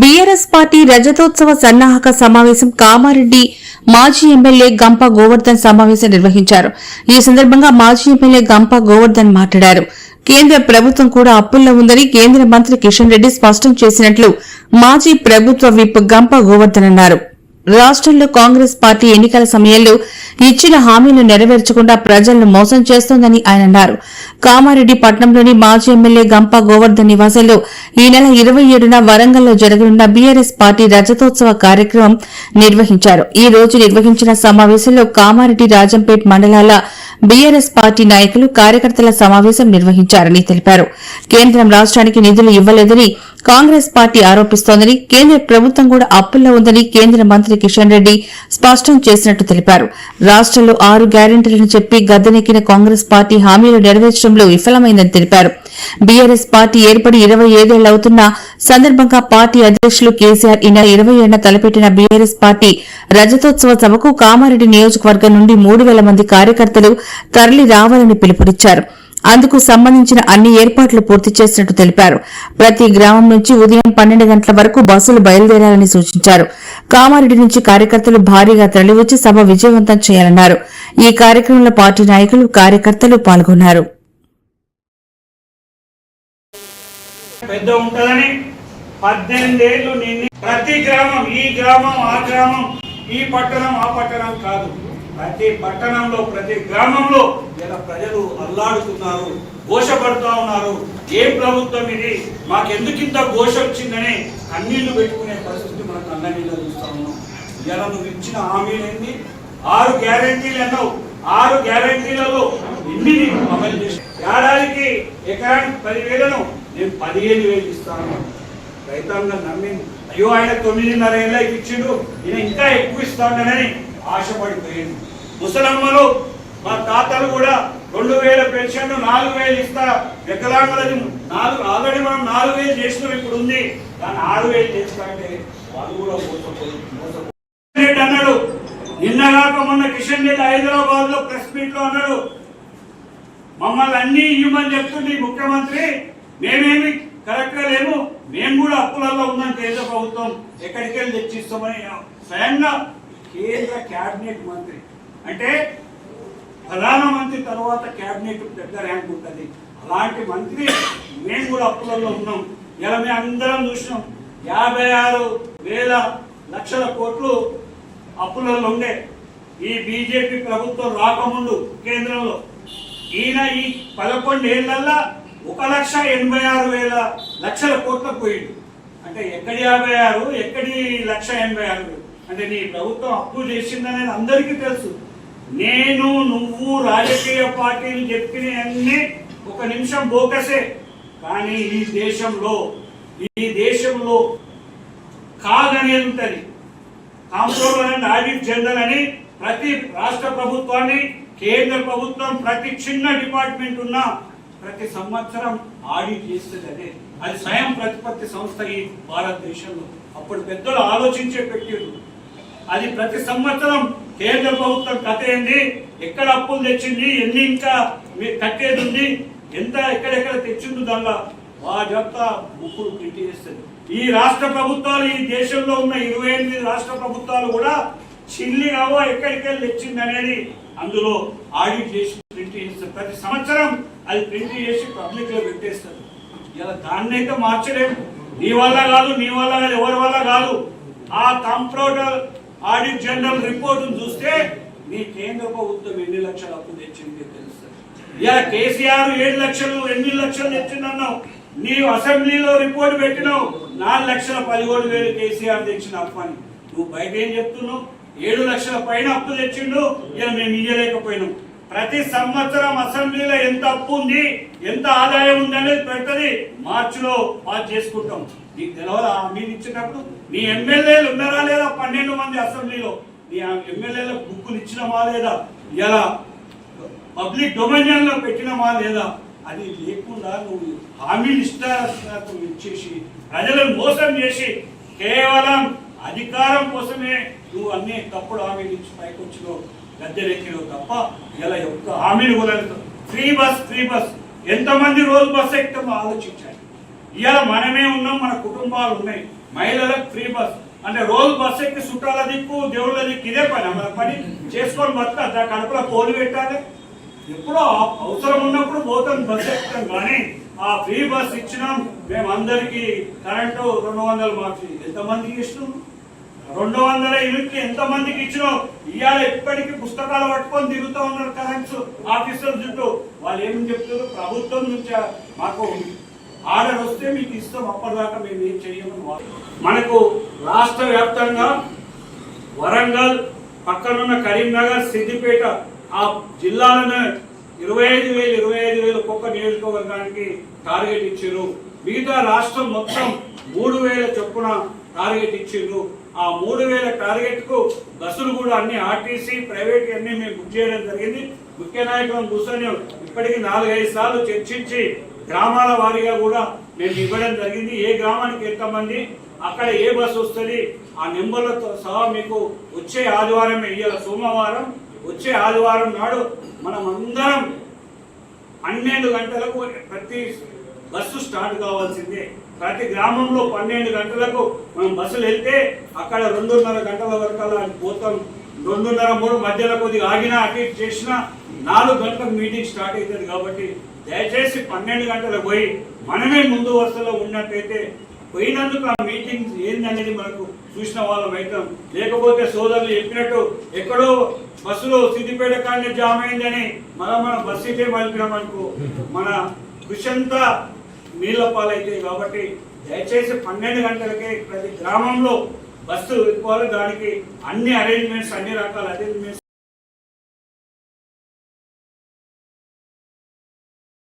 BRS party రజతోత్సవ సన్నాహక సమావేశం కామారెడ్డి మాజీ ఎమ్మెల్యే గంప గోవర్ధన్ సమావేశం నిర్వహించారు. ఈ సందర్భంగా మాజీ ఎమ్మెల్యే గంప గోవర్ధన్ మాట్లాడారు. కేంద్ర ప్రభుత్వం కూడా అప్పుల్లో ఉందని కేంద్ర మంత్రి కిషన్ రెడ్డి స్పష్టం చేసినట్లు మాజీ ప్రభుత్వ విప్ గంప గోవర్ధన్ అన్నారు. రాష్ట్రంలో కాంగ్రెస్ పార్టీ ఎన్నికల సమయంలో ఇచ్చిన హామీలు నెరవేర్చకుండా ప్రజలను మోసం చేస్తోందని ఆయన అన్నారు. కామారెడ్డి పట్నంలోని మాజీ ఎమ్మెల్యే గంప గోవర్ధన్ నివాసంలో ఈ నెల ఇరవై ఏడున వరంగల్లో జరగనున్న బీఆర్ఎస్ పార్టీ రజతోత్సవ కార్యక్రమం నిర్వహించారు. ఈ రోజు నిర్వహించిన సమావేశంలో కామారెడ్డి రాజంపేట్ మండలాల బీఆర్ఎస్ పార్టీ నాయకులు కార్యకర్తల సమావేశం నిర్వహించారని తెలిపారు. కేంద్రం రాష్ట్రానికి నిధులు ఇవ్వలేదని కాంగ్రెస్ పార్టీ ఆరోపిస్తోందని కేంద్ర ప్రభుత్వం కూడా అప్పుల్లో ఉందని కేంద్ర మంత్రి కిషన్ రెడ్డి స్పష్టం చేసినట్టు తెలిపారు. రాష్ట్రంలో ఆరు గ్యారెంటీలను చెప్పి గద్దెనెక్కిన కాంగ్రెస్ పార్టీ హామీలు నెరవేర్చడంలో విఫలమైందని తెలిపారు. బీఆర్ఎస్ పార్టీ ఏర్పడి ఇరవై అవుతున్న సందర్భంగా పార్టీ అధ్యక్షులు కేసీఆర్ ఈ నెల ఇరవై ఏడున తలపెట్టిన బీఆర్ఎస్ పార్టీ రజతోత్సవ సభకు కామారెడ్డి నియోజకవర్గం నుండి మూడు వేల మంది కార్యకర్తలు తరలి రావాలని పిలుపునిచ్చారు. అందుకు సంబంధించిన అన్ని ఏర్పాట్లు పూర్తి చేసినట్టు తెలిపారు. ప్రతి గ్రామం నుంచి ఉదయం పన్నెండు గంటల వరకు బస్సులు బయలుదేరాలని సూచించారు. కామారెడ్డి నుంచి కార్యకర్తలు భారీగా తరలివచ్చి సభ విజయవంతం చేయాలన్నారు. ఈ కార్యక్రమంలో పార్టీ నాయకులు కార్యకర్తలు పాల్గొన్నారు. ప్రతి గ్రామం ఈ గ్రామం ఆ గ్రామం ఈ పట్టణం ఆ పట్టణం కాదు. ప్రతి పట్టణంలో ప్రతి గ్రామంలో ఇలా ప్రజలు అల్లాడుతున్నారు ఘోషపడుతూ ఉన్నారు. ఏ ప్రభుత్వం ఇది? మాకెందుకు ఇంత ఘోష వచ్చిందని కన్నీళ్ళు పెట్టుకునే పరిస్థితి మనం కన్నీళ్ళు చూస్తా ఉన్నాం. ఇలా నువ్వు ఇచ్చిన హామీలేంది ఆరు గ్యారంటీలు అన్నావు ఆరు గ్యారంటీలలో ఎన్ని అమలు చేసి ఏడాదికి ఎకరానికి పదివేలను నేను పదిహేను వేలు ఇస్తాను రైతాంగం నమ్మింది. అయ్యో ఆయన తొమ్మిదిన్నర ఏళ్ళకి ఇచ్చిండు. ఈయన ఇంకా ఎక్కువ ఇస్తాడనని ఆశపడిపోయింది. ముసలమ్మలు మా తాతలు కూడా రెండు వేల పెన్షన్ నాలుగు వేలు ఇస్తా వికలాంగులది నాలుగు ఆల్రెడీ మనం నాలుగు వేలు చేసినాం ఇప్పుడు ఉంది. దాన్ని ఆరు వేలు చేస్తా అంటే వాళ్ళు కూడా మోసపోయి మొన్న కిషన్ రెడ్డి హైదరాబాద్లో ప్రెస్ మీట్లో అన్నాడు మమ్మల్ని అన్ని ఇవ్వమని చెప్తుంది ముఖ్యమంత్రి మేమేమి కరెక్ట్గా లేము మేము కూడా అప్పులలో ఉన్నాం కేంద్ర ప్రభుత్వం ఎక్కడికి వెళ్ళి తెచ్చిస్తామని స్వయంగా కేంద్ర కేబినెట్ మంత్రి. అంటే ప్రధానమంత్రి తర్వాత కేబినెట్ పెద్ద ర్యాంక్ ఉంటుంది. అలాంటి మంత్రి మేము కూడా అప్పులలో ఉన్నాం. ఇలా మేము అందరం చూసినాం. యాభై ఆరు వేల లక్షల కోట్లు అప్పులలో ఉండే ఈ బీజేపీ ప్రభుత్వం రాకముందు కేంద్రంలో. ఈయన ఈ పదకొండేళ్ళల్లా ఒక లక్ష ఎనభై ఆరు వేల లక్షల కోట్లకు పోయిండు. అంటే ఎక్కడి యాభై ఆరు ఎక్కడి లక్ష ఎనభై ఆరు? వేలు? అంటే నీ ప్రభుత్వం అప్పు చేసిందనేది అందరికీ తెలుసు. నేను నువ్వు రాజకీయ పార్టీలు చెప్పినవన్నీ ఒక నిమిషం బోకసే. కానీ ఈ దేశంలో ఈ దేశంలో కాదనేది ఉంటుంది కాంప్ట్రోలర్ అండ్ ఆడిట్ జనరల్ అని ప్రతి రాష్ట్ర ప్రభుత్వాన్ని కేంద్ర ప్రభుత్వం ప్రతి చిన్న డిపార్ట్మెంట్ ఉన్న ప్రతి సంవత్సరం ఆడిట్ చేస్తుంది అదే అది స్వయం ప్రతిపత్తి సంస్థ ఈ భారతదేశంలో. అప్పుడు పెద్దలు ఆలోచించే పెట్టారు అది ప్రతి సంవత్సరం కేంద్ర ప్రభుత్వం కథ ఏంది ఎక్కడ అప్పులు తెచ్చింది ఎన్ని ఇంకా మీ- కట్టేది ఉంది ఎంత ఎక్కడెక్కడ తెచ్చిండు దానిలో వాజంతా బుక్కులు ప్రింట్ చేస్తుంది. ఈ రాష్ట్ర ప్రభుత్వాలు ఈ దేశంలో ఉన్న ఇరవై ఎనిమిది రాష్ట్ర ప్రభుత్వాలు కూడా చిల్లి కావో ఎక్కడికెళ్ళి తెచ్చింది అనేది అందులో ఆడిట్ చేసి ప్రింట్ చేస్తారు ప్రతి సంవత్సరం అది ప్రింట్ చేసి పబ్లిక్లో పెట్టేస్తారు. ఇలా దాన్ని అయితే మార్చలేము నీ వల్ల కాదు నీ వల్ల కాదు ఎవరి వల్ల కాదు. ఆ కంప్యూటర్ ఆడిట్ జనరల్ రిపోర్ట్ చూస్తే మీ కేంద్ర ప్రభుత్వం ఎన్ని లక్షలు అప్పు తెచ్చింది తెలుస్తుంది ఇలా కేసీఆర్ ఏడు లక్షలు ఎన్ని లక్షలు తెచ్చిందన్నావు. నీవు అసెంబ్లీలో రిపోర్ట్ పెట్టినావు. నాలుగు లక్షల పదిహేడు వేలు కేసీఆర్ తెచ్చిన అప్పు అని. నువ్వు బయట ఏం చెప్తున్నావు? ఏడు లక్షల పైన అప్పు తెచ్చిండు. ఇలా మేము ఇయ్యలేకపోయినాం. ప్రతి సంవత్సరం అసెంబ్లీలో ఎంత అప్పు ఉంది ఎంత ఆదాయం ఉంది అనేది పెడుతుంది మార్చిలో పాస్ చేసుకుంటాం. నీకు తెలవదా? మీరు ఇచ్చేటప్పుడు నీ ఎమ్మెల్యేలు ఉన్నారా లేదా? పన్నెండు మంది అసెంబ్లీలో. నీ ఎమ్మెల్యేలకు బుక్కులు ఇచ్చినమా లేదా? ఇలా పబ్లిక్ డొమైన్లో పెట్టినమా లేదా? అది లేకుండా నువ్వు హామీలు ఇష్టాలకు ఇచ్చేసి ప్రజలను మోసం చేసి కేవలం అధికారం కోసమే నువ్వు అన్ని తప్పుడు హామీలు ఇచ్చి పైకి వచ్చినావు గద్దెనెక్కినావు తప్ప ఇలా యొక్క హామీలు కూడా ఫ్రీ బస్ ఫ్రీ బస్ ఎంతమంది రోజు బస్ ఎక్కుతామో ఆలోచించాలి. ఇవాళ మనమే ఉన్నాం మన కుటుంబాలు ఉన్నాయి. మహిళలకు ఫ్రీ బస్ అంటే రోజు బస్ ఎక్కి చుట్టాల దిక్కు దేవుళ్ళ దిక్కు ఇదే పని మన పని చేసుకొని బతుక కడుపులో పోలు పెట్టాలి. ఎప్పుడో అవసరం ఉన్నప్పుడు పోతాం బస్ ఎక్కుతాం. కానీ ఆ ఫ్రీ బస్ ఇచ్చినాం మేము అందరికీ కరెంటు రెండు వందలు మార్చి ఎంతమందికి ఇస్తున్నాం? రెండు వందల యూనిట్లు ఎంత మందికి ఇచ్చినాం ఇవాళ ఇప్పటికీ పుస్తకాలు పట్టుకొని తిరుగుతూ ఉన్నారు కరెంట్స్ ఆఫీసర్ చుట్టూ. వాళ్ళు ఏమని చెప్తున్నారు ప్రభుత్వం నుంచి? మాకు ఆర్డర్ వస్తే మీకు ఇస్తాం అప్పటిదాకా మేము ఏం చేయమని మనకు రాష్ట్ర వ్యాప్తంగా వరంగల్ పక్కనున్న కరీంనగర్ సిద్దిపేట ఆ జిల్లాలను ఇరవై ఐదు వేలు ఇరవై ఐదు వేలు ఒక్కొక్క నియోజకవర్గానికి టార్గెట్ ఇచ్చారు. మిగతా రాష్ట్రం మొత్తం మూడు వేల చొప్పున టార్గెట్ ఇచ్చిండ్రు ఆ మూడు వేల టార్గెట్కు బస్సులు కూడా అన్ని ఆర్టీసీ ప్రైవేట్ అన్ని మేము బుక్ చేయడం జరిగింది. ముఖ్య నాయకులను కూర్చొని ఇప్పటికి నాలుగైదు సార్లు చర్చించి గ్రామాల వారీగా కూడా మేము ఇవ్వడం జరిగింది. ఏ గ్రామానికి ఎంతమంది అక్కడ ఏ బస్సు వస్తుంది ఆ నెంబర్లతో సహా మీకు వచ్చే ఆదివారం ఇయ్యాల సోమవారం వచ్చే ఆదివారం నాడు మనం అందరం పన్నెండు గంటలకు ప్రతి బస్సు స్టార్ట్ కావాల్సిందే. ప్రతి గ్రామంలో పన్నెండు గంటలకు మనం బస్సులు వెళ్తే అక్కడ రెండున్నర గంటల వరకు అలా పోతాం రెండున్నర మూడు మధ్యలో కొద్దిగా ఆగినా అటు ఇటు చేసినా నాలుగు గంటలకు మీటింగ్ స్టార్ట్ అవుతుంది కాబట్టి దయచేసి పన్నెండు గంటలకు పోయి మనమే ముందు వరుసలో ఉన్నట్టయితే పోయినందుకు ఆ మీటింగ్ ఏందనేది మనకు చూసిన వాళ్ళం అవుతాం. లేకపోతే సోదరులు చెప్పినట్టు ఎక్కడో బస్సులో సిద్దిపేట కానీ జామ్ అయిందని మనం మన బస్సు ఇటే మలిపినామనుకో మన కృషి అంతా నీళ్ళ పాలైతాయి కాబట్టి దయచేసి పన్నెండు గంటలకే ప్రతి గ్రామంలో బస్సు ఎక్కువాలి. దానికి అన్ని అరేంజ్మెంట్స్ అన్ని రకాల అరేంజ్మెంట్స్